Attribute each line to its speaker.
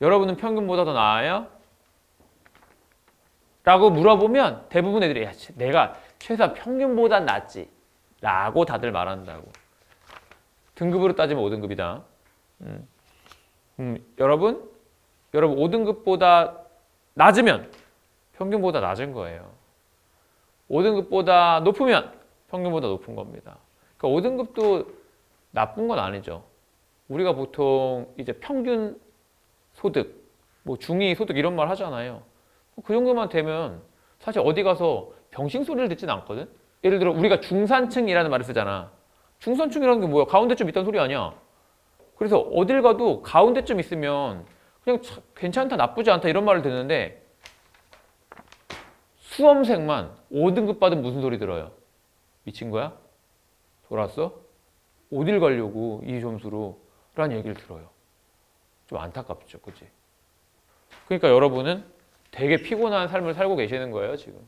Speaker 1: 여러분은 평균보다 더 나아요? 라고 물어보면 대부분 애들이 야, 내가 최소한 평균보다 낫지. 라고 다들 말한다고. 등급으로 따지면 5등급이다. 음. 음, 여러분? 여러분 5등급보다 낮으면 평균보다 낮은 거예요. 5등급보다 높으면 평균보다 높은 겁니다. 그러니까 5등급도 나쁜 건 아니죠. 우리가 보통 이제 평균 소득, 뭐 중위 소득 이런 말 하잖아요. 그 정도만 되면 사실 어디 가서 병신 소리를 듣진 않거든. 예를 들어 우리가 중산층이라는 말을 쓰잖아. 중산층이라는 게 뭐야? 가운데쯤 있다는 소리 아니야. 그래서 어딜 가도 가운데쯤 있으면 그냥 차- 괜찮다, 나쁘지 않다 이런 말을 듣는데 수험생만 5등급 받으면 무슨 소리 들어요? 미친 거야? 돌았어? 어딜 가려고 이 점수로? 라는 얘기를 들어요. 좀 안타깝죠, 그치? 그러니까 여러분은 되게 피곤한 삶을 살고 계시는 거예요, 지금.